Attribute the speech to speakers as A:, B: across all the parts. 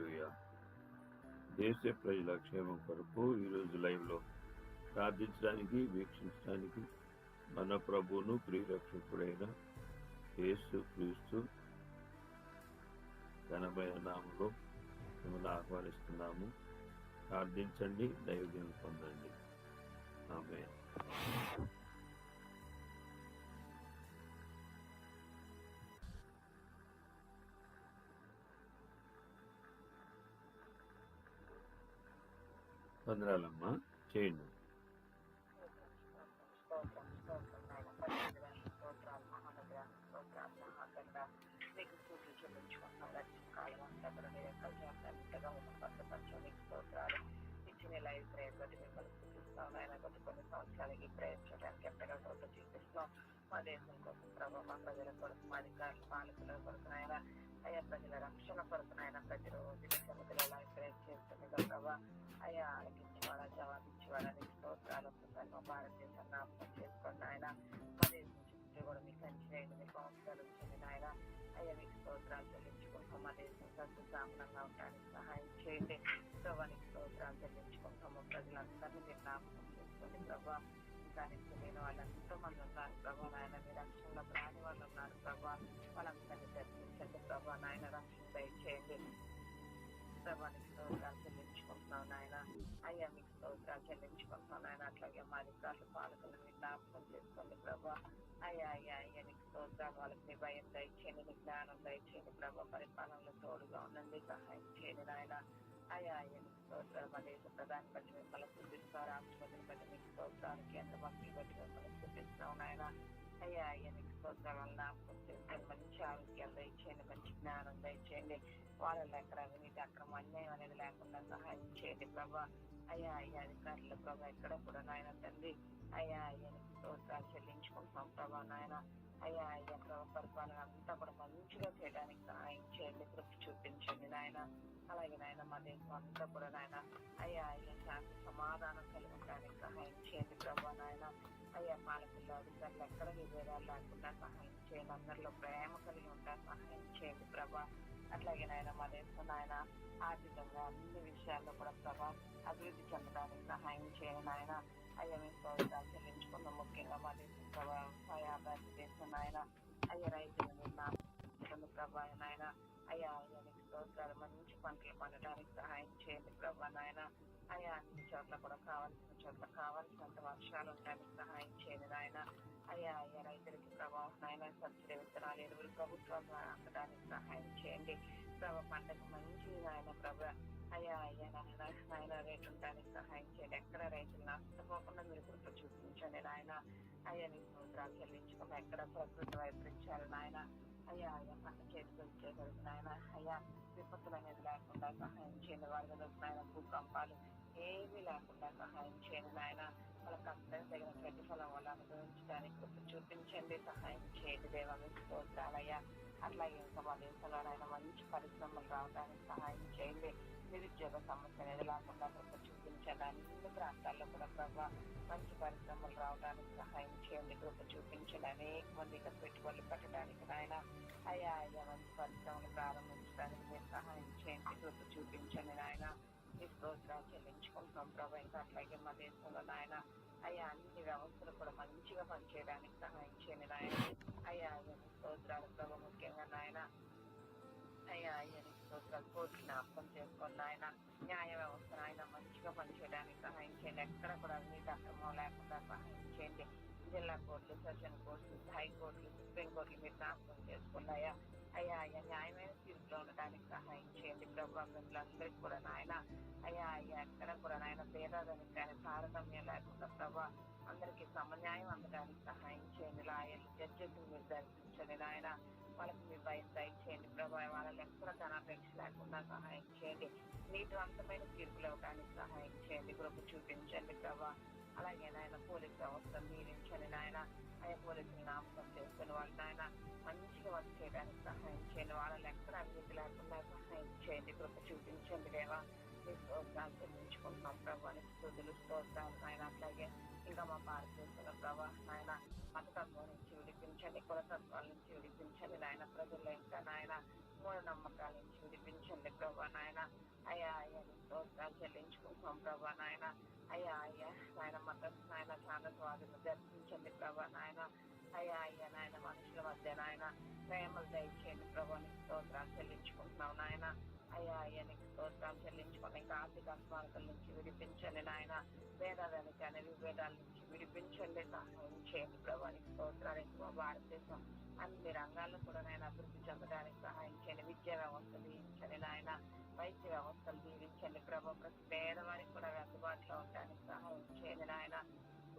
A: హల్లెలూయా. దేశ ప్రజల క్షేమం కొరకు ఈరోజు లైవ్లో ప్రార్థించడానికి వీక్షించడానికి మన ప్రభువును ప్రియరక్షకుడైన యేసు క్రీస్తు ఘనమైన నామంలో మిమ్మల్ని ఆహ్వానిస్తున్నాము. ప్రార్థించండి దైవజనం పొందండి. ఆమె
B: నీకు చేయండి. ఇచ్చిన లైవ్ ప్రేయర్ బట్టి మిమ్మల్ని స్థుతిస్తాం కొన్ని సంవత్సరాలకి ప్రేయర్ చేయడానికి ఎక్కడో చోట మా దేశం కోసం ప్రభావ మా ప్రజల కొరకు మా అధికారులు పాలకుల కొరకు నాయన అయ్యా ప్రజల రక్షణ కొరకు చుట్టూ కూడా మీకు నాయన అయ్యా మీకు స్తోత్రాలు చెల్లించుకుంటాం మా దేశం సస్యశ్యామలంగా ఉండడానికి సహాయం చేయండి ప్రభానికి స్తోత్రాలు చెల్లించుకుంటాము ప్రజలందరినీ మీరు జ్ఞాపకం చేసుకోండి ప్రభా దానికి నేను వాళ్ళు ఎంతో మంది ఉన్నారు ప్రభా నాయన మీ రక్షణలో రాని వాళ్ళు ఉన్నారు ప్రభా వాళ్ళందరినీ దర్శించండి ప్రభా నాయన రక్షణ దయచేయండి ప్రభానికి అయ్యా మీకు స్తోత్రాలు చెల్లించుకుంటున్నాను. ఆయన అట్లాగే మా అధికారులు మీరు జ్ఞాపకం చేసుకోండి ప్రభా. అయ్యా అయ్యా అయ్యా నీకు స్తోత్రాలు. వాళ్ళకి మీ భయం దయచేయండి నీ జ్ఞానం దయచేయండి ప్రభా. పరిపాలనలో తోడుగా ఉండండి సహాయం చేయండి నాయన. అయ్యా అయ్యా నీకు స్తోత్రాలు. మా దేశ ప్రధాని బట్టి మిమ్మల్ని చూపిస్తారు రాష్ట్రపతిని బట్టి మీకు స్తోత్రాలు కేంద్ర మంత్రిని బట్టి మిమ్మల్ని చూపిస్తాం నాయన. అయ్యా అయ్యా నీకు స్తోత్రాలు. జ్ఞాపకం మంచి ఆరోగ్యాలు దయచేయండి. మంచి జ్ఞానం దయచేయండి. వాళ్ళలో ఎక్కడ అవినీతి అక్రమ అన్యాయం అనేది లేకుండా సహాయం చేయండి. ప్రభా అయ్యా అయ్యా అధికారులు ప్రభా ఎక్కడ కూడా నాయన తండ్రి అయ్యా అయ్యా నీకు స్తోత్రాలు చెల్లించుకుంటున్నాం ప్రభా నాయన. అయ్యా అయ్యా ప్రభా పరిపాలన అంతా కూడా మంచిగా చేయడానికి సహాయం చేయండి. కృప చూపించండి నాయన. అలాగే నాయన మా దేశం అంతా కూడా నాయన అయ్యా అయ్యా శాంతి సమాధానం కలిగి ఉండడానికి సహాయం చేయండి ప్రభా నాయన. అయ్యా పాలకుల్లో తల్లి ఎక్కడ విభేదాలు లేకుండా సహాయం చేయండి. అందరిలో ప్రేమ కలిగి ఉంటా సహాయం చేయండి ప్రభా. అట్లాగే నాయన మా దేశం నాయన ఆర్థికంగా అన్ని విషయాల్లో కూడా ప్రభా అభివృద్ధి చెందడానికి సహాయం చేయండి నాయన. అయ్యా మీ స్తోత్రాలు చెల్లించుకున్న ముఖ్యంగా మా దేశం ప్రభా వ్యవసాయ దేశం నాయన. అయ్యా రైతులను ప్రభా నాయన. అయ్యా అయ్యా నీకు స్తోత్రాలు మంచి పంటలు పండడానికి సహాయం చేయండి ప్రభా నాయన. అయ్యా అన్ని చోట్ల కూడా కావాల్సిన చోట్ల వర్షాలు ఉండడానికి సహాయం చేయండి నాయన అయ్యా అయ్యా రైతులకి ప్రభావం నాయన సబ్సిడీ విత్తనాలు ఎరువులు ప్రభుత్వం అందడానికి సహాయం చేయండి. ప్రభా పంటకు మంచి నాయన ప్రభ అయ్యా అయ్యా నాయన నాయన రేటు ఉండడానికి సహాయం చేయండి. ఎక్కడ రైతులు నష్టపోకుండా మీరు కృప చూపించండి నాయన. అయ్యా నీ సూత్రాలు చెల్లించుకుని ఎక్కడ ప్రకృతి వైపరీత్యాలు నాయన. అయ్యా అయ్యా పంట చేతికి వచ్చేసరికి నాయన. అయ్యా విపత్తులు అనేది లేకుండా సహాయం చేయండి. వాళ్ళ నాయన భూకంపాలు ఏమీ లేకుండా సహాయం చేయండి నాయన. వాళ్ళ కష్టం తగిన ప్రతిఫలం వల్ల అనుభవించడానికి చూపించండి సహాయం చేయండి దేవా మీకు స్తోత్రాలయ్యా అట్లాగే ఇంకా మా దేశంలో ఆయన మంచి పరిశ్రమలు రావడానికి సహాయం చేయండి నిరుద్యోగ సమస్య అనేది లేకుండా కృప చూపించండి అన్ని ప్రాంతాల్లో కూడా ప్రభా మంచి పరిశ్రమలు రావడానికి సహాయం చేయండి కృప చూపించండి అనేక మంది ఇక్కడ పెట్టుబడులు పెట్టడానికి నాయన అయ్యా అయ్యా మంచి పరిశ్రమలు ప్రారంభించడానికి మీరు సహాయం చేయండి కృప చూపించండి నాయన స్తోత్రాలు చెల్లించుకుంటున్నాం ప్రభా. ఇంకా అట్లాగే మా దేశంలో నాయన అయ్యా అన్ని వ్యవస్థలు కూడా మంచిగా పనిచేయడానికి సహాయం చేయండి నాయన. అయ్యా అయ్యా స్తోత్రాలు ప్రభా ముఖ్యంగా నాయన. అయ్యా అయ్యని స్తోత్రాలు కోర్టు జ్ఞాపకం చేసుకోండి నాయన. న్యాయ వ్యవస్థ ఆయన మంచిగా పనిచేయడానికి సహాయం చేయండి ఎక్కడ కూడా అవినీతి అక్రమం లేకుండా సహాయం చేయండి జిల్లా కోర్టులు సెషన్ కోర్టులు హైకోర్టులు సుప్రీం కోర్టులు మీరు జ్ఞాపకం చేసుకోండి అయ్యా అయ్యా న్యాయమైన తీర్పులో ఉండడానికి సహాయం చేయండి ప్రభావ కూడా నాయన అయ్యా అయ్యా ఎక్కడ కూడా నాయన పేదదానికి కానీ తారతమ్యం లేకుండా ప్రభా అందరికీ సమన్యాయం అందడానికి సహాయం చేయండి. లాయర్లు జడ్జెస్ మీరు దర్శించండి నాయన. వాళ్ళకి మీ భయం దయచేయండి ప్రభా. వాళ్ళకి ఎక్కడ ధనాపేక్ష లేకుండా సహాయం చేయండి. నీటివంతమైన తీర్పులు ఇవ్వడానికి సహాయం చేయండి. కృప చూపించండి ప్రభా. అలాగే నాయన పోలీస్ వ్యవస్థ మీరించని నాయన ఆయన పోలీసులు నామకం చేసుకుని వాళ్ళు నాయన మంచిగా వర్క్ చేయడానికి సహాయం చేయండి వాళ్ళని ఎక్కడ అభివృద్ధి లేకుండా సహాయం చేయండి కృప చూపించండి దేవా బట్టి స్తోత్రాలు చెల్లించుకుంటున్నాం ప్రభా నీకు స్థుతులు స్తోత్రాలు నాయన. అట్లాగే ఇంకా మా భారతదేశంలో ప్రభా నాయన మతతత్వం నుంచి విడిపించండి కులతత్వాల నుంచి విడిపించండి నాయన. ప్రజల్లో ఇంకా నాయన మూఢనమ్మకాల నుంచి విడిపించండి ప్రభా నాయన. అయ్యా అయ్యా స్తోత్రాలు చెల్లించుకుంటున్నాం ప్రభా నాయన. అయ్యా అయ్యా నాయన మత నాయన చాలా దర్శించండి ప్రభా నాయన. అయ్యా అయ్యా నాయన మనుషుల మధ్య నాయన ప్రేమలు దయచేయండి ప్రభా నీకు స్తోత్రాలు చెల్లించుకుంటున్నాం నాయన. అయ్యా అయ్యా నీకు స్తోత్రాలు చెల్లించుకోండి ఇంకా ఆర్థిక అస్మారకల నుంచి విడిపించండి నాయన. వేదాదానికి అనే విభేదాల నుంచి విడిపించండి సహాయం చేయండి ప్రభా. స్తోత్రానికి మా ఎక్కువ భారతదేశం అన్ని రంగాల్లో కూడా నాయన అభివృద్ధి చెందడానికి సహాయం చేయండి. విద్యా వ్యవస్థ దీవించండి నాయన. వైద్య వ్యవస్థలు దీవించండి ప్రభా. ప్రతి పేదవారికి కూడా అందుబాటులో ఉండడానికి సహాయం చేయండి నాయన.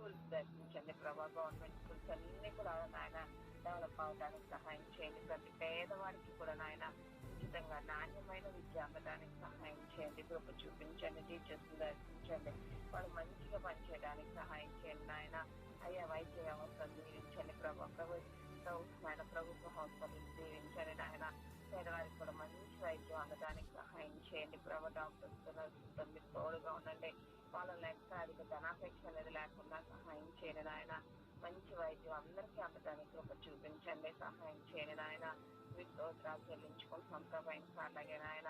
B: స్కూల్స్ దర్శించండి ప్రభా గవర్నమెంట్ స్కూల్స్ అన్ని కూడా నాయన డెవలప్ అవడానికి సహాయం చేయండి ప్రతి పేదవాడికి కూడా నాయన ఉచితంగా నాణ్యమైన విద్య అందడానికి సహాయం చేయండి గ్రూప్ చూపించండి టీచర్స్ దర్శించండి వాళ్ళు మంచిగా పనిచేయడానికి సహాయం చేయండి నాయన అయ్యా వైద్య వ్యవస్థను దీవించండి ప్రభా ప్రభుత్వ నాయన ప్రభుత్వ హాస్పిటల్స్ దీవించండి నాయన పేదవారికి కూడా మంచి వైద్యం చేయండి ప్రభా డాక్టర్స్ మీరు తోడుగా ఉండండి. వాళ్ళ లెక్క అధిక ధనాపేక్ష అనేది లేకుండా సహాయం చేయని నాయన మంచి వైద్యం అందరికీ అందడానికి ఒక చూపించండి. సహాయం చేయని నాయన మీ స్తోత్రాలు చెల్లించుకుంటున్నాం ప్రభా ఇంకా అలాగే నాయన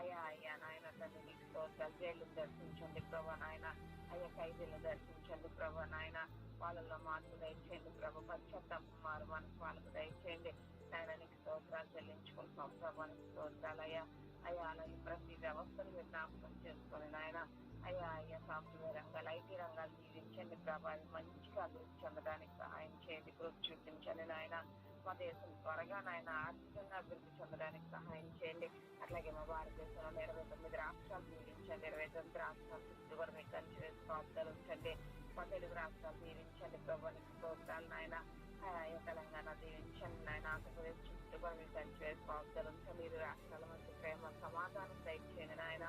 B: అయ్యా అయ్యా నాయన తల్లి మీకు స్తోత్రాలు జైలు దర్శించండి ప్రభా నాయన. అయ్యా ఖైదీలను దర్శించండి ప్రభా నాయన. వాళ్ళలో మార్పు దయచేయండి ప్రభు. పశ్చాత్తాపం మారు మనసు వాళ్ళకు దయచేయండి. నాయన నీకు స్తోత్రాలు చెల్లించుకుంటున్నాం ప్రభా. నీకు స్తోత్రాలు అయ్యా. అయ్యా అలాగే ప్రతి వ్యవస్థను మీరు జ్ఞాపకం చేసుకొని నాయన. అయ్యా అయ్యా సాఫ్ట్వేర్ రంగాలు ఐటీ రంగాలు జీవించండి ప్రభావి మంచిగా అభివృద్ధి చెందడానికి సహాయం చేయండి. కృప చూపించండి నాయన. మా దేశం త్వరగా నాయన ఆర్థికంగా అభివృద్ధి చెందడానికి సహాయం చేయండి. అట్లాగే మా భారతదేశంలో ఇరవై తొమ్మిది రాష్ట్రాలు జీవించండి ఇరవై తొమ్మిది రాష్ట్రాలు చుట్టూ కూడా మీకు కంచి వేసుకోవాలి ఉంచండి. మా తెలుగు రాష్ట్రాలు దీవించండి ప్రభుత్వ స్తోత్రాలు నాయన. తెలంగాణ దీవించండి నాయన. ఆంధ్రప్రదేశ్ చుట్టూ కూడా మీకు కంచి వేసుకోవాలి ఉంచండి. ఇరు రాష్ట్రాల మధ్య ప్రేమ సమాధానం దయచేయండి నాయన.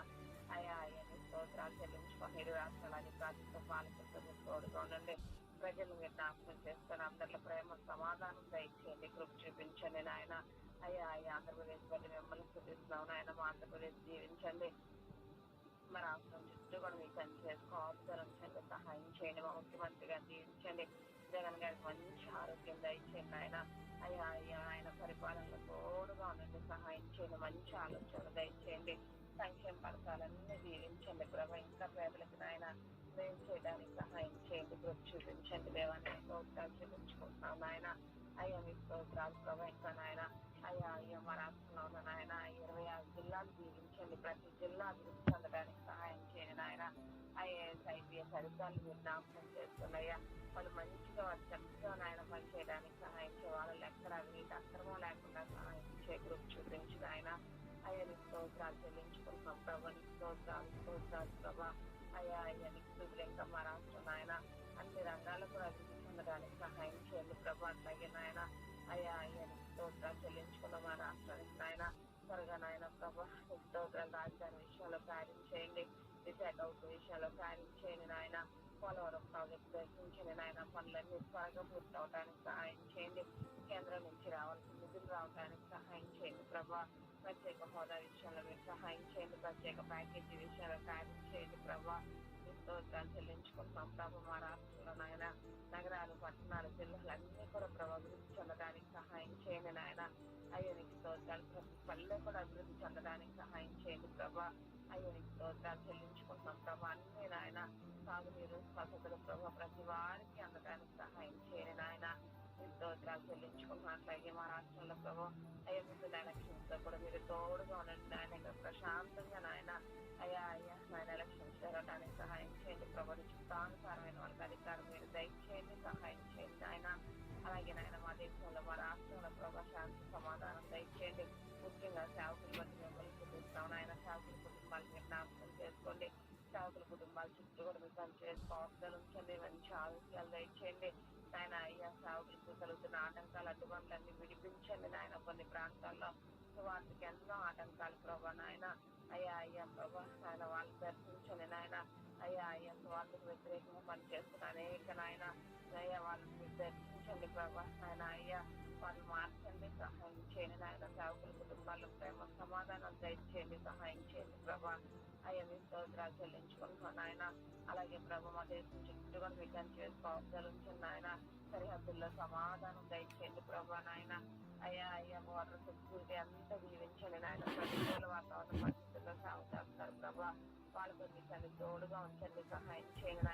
B: అయా అయ్యా స్తోత్రాలు చెల్లించుకొని ఇరు రాష్ట్రాల అధికారులతో పాలకులతో తోడుగా ఉండండి. ప్రజలు మీరు జ్ఞాపకం చేసుకొని అందరిలో ప్రేమ సమాధానం దయచేయండి. కృప చూపించండి. నాయన అయ్యా అయ్యా ఆంధ్రప్రదేశ్ బట్టి మిమ్మల్ని స్థుతిస్తున్నాం నాయన మా ఆంధ్రప్రదేశ్ జీవించండి. మా రాష్ట్రం చుట్టూ కూడా మీకు పని చేసుకోవాల్సింది సహాయం చేయండి. మా ముఖ్యమంత్రి గారు జీవించండి. జగన్ గారికి మంచి ఆరోగ్యం దయచేయండి. ఆయన అయ్యా అయ్యా ఆయన పరిపాలనలో తోడుగా ఉండండి. సహాయం చేయండి. మంచి ఆలోచన దయచేయండి. సంక్షేమ పథకాలన్నీ జీవించండి. ప్రభా ఇంకా పేదలకు నాయన మేలు చేయడానికి సహాయం చేయండి. కృప చూపించండి. దేవాన్ని స్తోత్రాలు చూపించుకుంటున్నాం నాయన. అయ్యా మీ స్తోత్రాలు ప్రవహిస్తాను ఆయన నాయన. అయ్యా అయ్యా మా రాష్ట్రంలో ఉన్న నాయన ఇరవై ఆరు జిల్లాలు దీవించండి ప్రతి జిల్లా అభివృద్ధి చెందడానికి సహాయం చేయండి నాయన. ఐఏఎస్ ఐపీఎస్ అధికారులు మీరు నామకం చేస్తున్నాయా వాళ్ళు మంచిగా వాళ్ళు చక్కగా నాయన పని చేయడానికి సహాయం చేయాలి. వాళ్ళు ఎక్కడ అవినీతి అక్రమం లేకుండా సహాయం చేయ స్తోత్రాలు చెల్లించుకుంటున్నాం ప్రభా నీ స్తోత్రాలు స్తోత్రాలు ప్రభా అయ్యా అయ్యా నీ మా రాష్ట్రం నాయన అన్ని రంగాలు కూడా అభివృద్ధి చెందడానికి సహాయం చేయండి ప్రభా అట్లాగే నాయన అయ్యా అయ్యా నీ స్తోత్రాలు చెల్లించుకున్నాం మా రాష్ట్రానికి నాయన త్వరగా నాయన ప్రభా నీ స్తోత్రాలు రాజధాని విషయంలో కార్యం చేయండి డిసైడ్ ఉప్పు విషయంలో చేయండి నాయన పోలవరం ప్రాజెక్ట్ దర్శించండి నాయన పనులన్నీ త్వరగా పూర్తి అవడానికి సహాయం చేయండి కేంద్రం నుంచి రావాల్సిన నిధులు రావడానికి సహాయం చేయండి ప్రభా ప్రత్యేక హోదా విషయంలో మీరు సహాయం చేయండి ప్రత్యేక ప్యాకేజీ విషయాలు కార్యం చేయండి ప్రభా స్తోత్రాలు చెల్లించుకుంటున్నాం ప్రభు మా రాష్ట్రంలో నాయన నగరాలు పట్టణాలు జిల్లాలు అన్ని కూడా ప్రభా అభివృద్ధి చెందడానికి సహాయం చేయండి నాయన. అయ్యో నీకు స్తోత్రాలు ప్రతి పల్లె కూడా అభివృద్ధి చెందడానికి సహాయం చేయండి ప్రభా. అయ్యో నీకు స్తోత్రాలు చెల్లించుకుంటున్నాం ప్రభా. అన్ని నాయన సాగునీరు వసతులు ప్రభు ప్రతి వారికి అందడానికి సహాయం చేయండి నాయన. స్తోత్రాలు చెల్లించుకుంటున్నాం అట్లాగే మా రాష్ట్రంలో ప్రభు అయ్యా ముందు ఎలక్షన్స్లో కూడా మీరు తోడుగా ఉండండి నాయన ప్రశాంతంగా నాయన. అయ్యా అయ్యా నాయన ఎలక్షన్స్ జరగడానికి సహాయం చేయండి ప్రభు. చిత్తానుసారమైన వాళ్ళకి అధికారం మీరు దయచేయండి సహాయం చేయండి నాయన. అలాగే నాయన మా దేశంలో మా రాష్ట్రంలో ప్రభా శాంతి సమాధానం దయచేయండి. ముఖ్యంగా సేవకుల బట్టి మిమ్మల్ని చూపిస్తాం నాయన. సేవకుల కుటుంబాలు మీరు జ్ఞాపకం చేసుకోండి. సేవకుల కుటుంబాల చుట్టూ కూడా మీరు పనిచేసి కాపుదలు ఉంచండి మంచి ఆరోగ్యాలు దయచేయండి. నాయన అయ్యా సేవకులకు కలుగుతున్న ఆటంకాలు అడ్డుబండ్లన్నీ విడిపించండి నాయన. కొన్ని ప్రాంతాల్లో వాటికి ఎన్నో ఆటంకాలు ప్రభా నాయన. అయ్యా అయ్యా ప్రభా ఆయన వాళ్ళు దర్శించండి నాయన. అయ్యా అయ్యా వాళ్ళకి వ్యతిరేకంగా పనిచేస్తున్న అనేక నాయన. అయ్యా వాళ్ళని దర్శించండి ప్రభా ఆయన అయ్యా వాళ్ళు మార్చండి సహాయం చేయండి నాయన. సేవకుల కుటుంబాలు ప్రేమ సమాధానం దయచేయండి సహాయం చేయండి ప్రభా. అయ్యా మీ స్తోత్రాలు చెల్లించుకుంటున్నాను నాయన. అలాగే ప్రభు మా దేశం చుట్టూగా మీకు చేసుకోవాలి నాయన. సరిహద్దుల్లో సమాధానం దయచేయండి ప్రభా నాయన. అయ్యా అయ్యా వాటర్ సెక్యూరిటీ అంతా దీవించండి నాయన ప్రతికూల వాతావరణ పరిస్థితుల్లో సాగు చేస్తారు ప్రభా వాళ్ళకు మీ తల్లి తోడుగా ఉంచండి సహాయం చేయండి.